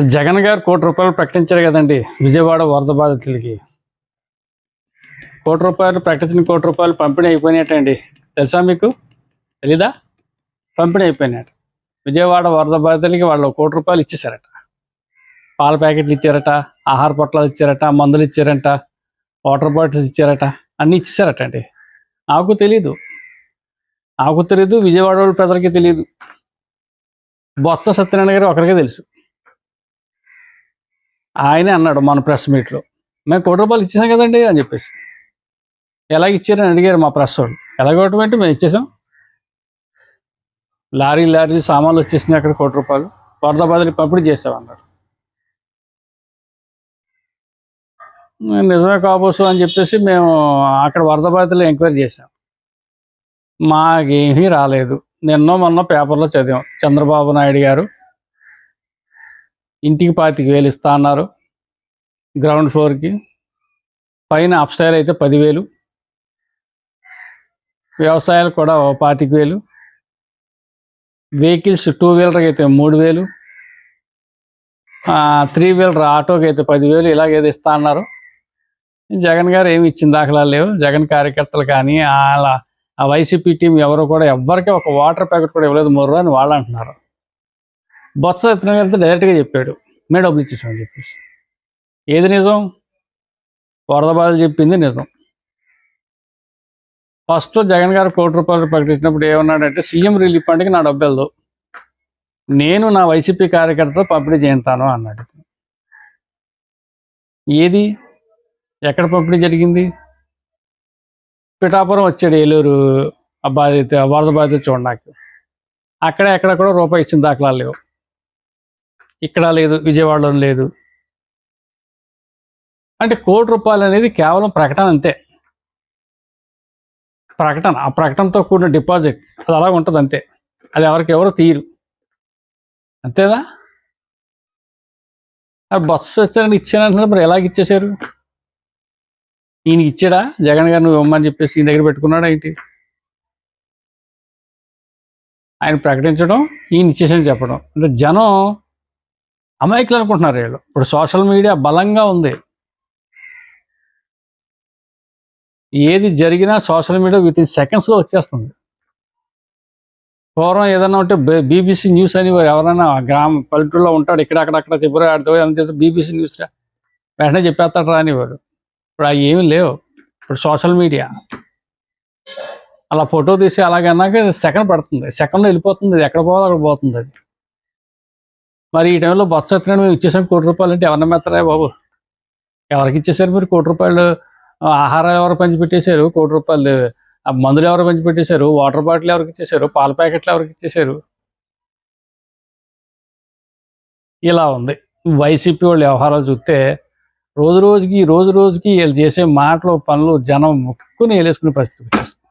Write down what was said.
జగన్ గారు కోటి రూపాయలు ప్రకటించారు కదండి. విజయవాడ వరద బాధితులకి. కోటి రూపాయలు ప్రకటించిన కోటి రూపాయలు పంపిణీ అయిపోయినట్టండి. తెలుసా మీకు? తెలీదా? పంపిణీ అయిపోయినట్టు. విజయవాడ వరద బాధితులకి వాళ్ళు కోటి రూపాయలు ఇచ్చేసారట పాల ప్యాకెట్లు ఇచ్చారట ఆహార పొట్లాలు ఇచ్చారట మందులు ఇచ్చారట వాటర్ బాటిల్స్ ఇచ్చారట అన్నీ ఇచ్చేసారట అండి నాకు తెలీదు. నాకు తెలీదు విజయవాడ వాళ్ళ ప్రజలకి తెలియదు బొత్స సత్యనారాయణ గారు ఒకరికే తెలుసు. ఆయనే అన్నాడు మన ప్రెస్ మీట్లో. మేము కోటి రూపాయలు ఇచ్చేసాం కదండి అని చెప్పేసి. ఎలా ఇచ్చారని అడిగారు మా ప్రెస్ వాళ్ళు. ఎలాగోటమంటే మేము ఇచ్చేసాం. లారీ లారీ సామాన్లు వచ్చేసినాయి అక్కడ కోటి రూపాయలు. వరద బదిలీ పంపిణీ చేసాం అన్నాడు. నిజమే కాబోసు అని చెప్పేసి మేము అక్కడ వరద బాధితులు ఎంక్వైరీ చేసాం మాకేమీ రాలేదు. నిన్న మొన్న పేపర్లో చదివాం. చంద్రబాబు నాయుడు గారు ఇంటికి పాతికి వేలు ఇస్తా అన్నారు. గ్రౌండ్ ఫ్లోర్కి. పైన అప్స్టైర్ అయితే పదివేలు. వ్యవసాయాలు కూడా పాతిక వేలు. వెహికల్స్ టూ వీలర్కి అయితే మూడు వేలు. త్రీ వీలర్ ఆటోకి అయితే పదివేలు ఇలాగేదో ఇస్తా అన్నారు. జగన్ గారు ఏమి ఇచ్చిన దాఖలాలు లేవు. జగన్ కార్యకర్తలు కానీ వాళ్ళ ఆ వైసీపీ టీం ఎవరు కూడా ఎవ్వరికీ ఒక వాటర్ ప్యాకెట్ కూడా ఇవ్వలేదు మొర్రు అని వాళ్ళు అంటున్నారు. బొత్స సత్యనారాయణ డైరెక్ట్గా చెప్పాడు. మేము డబ్బులు ఇచ్చేసామని చెప్పేసి. ఏది నిజం? వరద బాధలు చెప్పింది నిజం. ఫస్ట్ జగన్ గారు కోటి రూపాయలు ప్రకటించినప్పుడు ఏమన్నాడంటే సీఎం రిలీఫ్ ఫండ్కి నా డబ్బు వెళ్దు. నేను నా వైసీపీ కార్యకర్తతో పంపిణీ చేస్తాను అన్నాడు. ఏది? ఎక్కడ పంపిణీ జరిగింది? పిఠాపురం వచ్చాడు ఏలూరు ఆ బాధిత వరద బాధిత చూడడానికి. అక్కడ ఎక్కడ కూడా రూపాయి ఇచ్చిన దాఖలాలు లేవు. ఇక్కడ లేదు విజయవాడలో లేదు. అంటే కోటి రూపాయలు అనేది కేవలం ప్రకటన అంతే. ప్రకటన ఆ ప్రకటనతో కూడిన డిపాజిట్ అది అలా ఉంటుంది అంతే. అది ఎవరికి ఎవరు తీరు అంతేదా బస్సు వచ్చారని ఇచ్చానంటున్నారు మరి ఎలాగ ఇచ్చేశారు? ఈయనకి ఇచ్చాడా? జగన్ గారు నువ్వు ఇవ్వమని చెప్పేసి ఈయన దగ్గర పెట్టుకున్నాడా ఏంటి? ఆయన ప్రకటించడం ఈయన ఇచ్చేసాడని చెప్పడం. అంటే జనం అమాయకులు అనుకుంటున్నారు వీళ్ళు. ఇప్పుడు సోషల్ మీడియా బలంగా ఉంది. ఏది జరిగినా సోషల్ మీడియా విత్ ఇన్ సెకండ్స్లో వచ్చేస్తుంది. పూర్వం ఏదైనా ఉంటే బీబీసీ న్యూస్ అని ఎవరైనా గ్రామ పల్లెటూరులో ఉంటాడు ఇక్కడ అక్కడ అక్కడ చెప్పారు ఆడితే అంత బీబీసీ న్యూస్ వెంటనే చెప్పేస్తాడు రానివాడు ఇప్పుడు అవి ఏమి లేవు. ఇప్పుడు సోషల్ మీడియా. అలా ఫోటో తీసి అలాగన్నాక సెకండ్ పడుతుంది. సెకండ్లో వెళ్ళిపోతుంది. అది ఎక్కడ పోవాలో అక్కడ పోతుంది అది. మరి ఈ టైంలో బొత్స సత్యనారాయణ మేము ఇచ్చేసాం కోటి రూపాయలు. అంటే ఎవరిని మెత్తరా బాబు? ఎవరికి ఇచ్చేసారు మీరు? కోటి రూపాయలు ఆహారాలు ఎవరు పంచిపెట్టేశారు? కోటి రూపాయలు మందులు ఎవరు పంచిపెట్టేశారు? వాటర్ బాటిల్ ఎవరికి ఇచ్చేశారు? పాల ప్యాకెట్లు ఎవరికి ఇచ్చేశారు? ఇలా ఉంది. వైసీపీ వాళ్ళ వ్యవహారాలు చూస్తే రోజు రోజుకి రోజు రోజుకి వీళ్ళు చేసే మాటలు పనులు జనం ముక్కుని వేలేసుకునే పరిస్థితి వచ్చేస్తుంది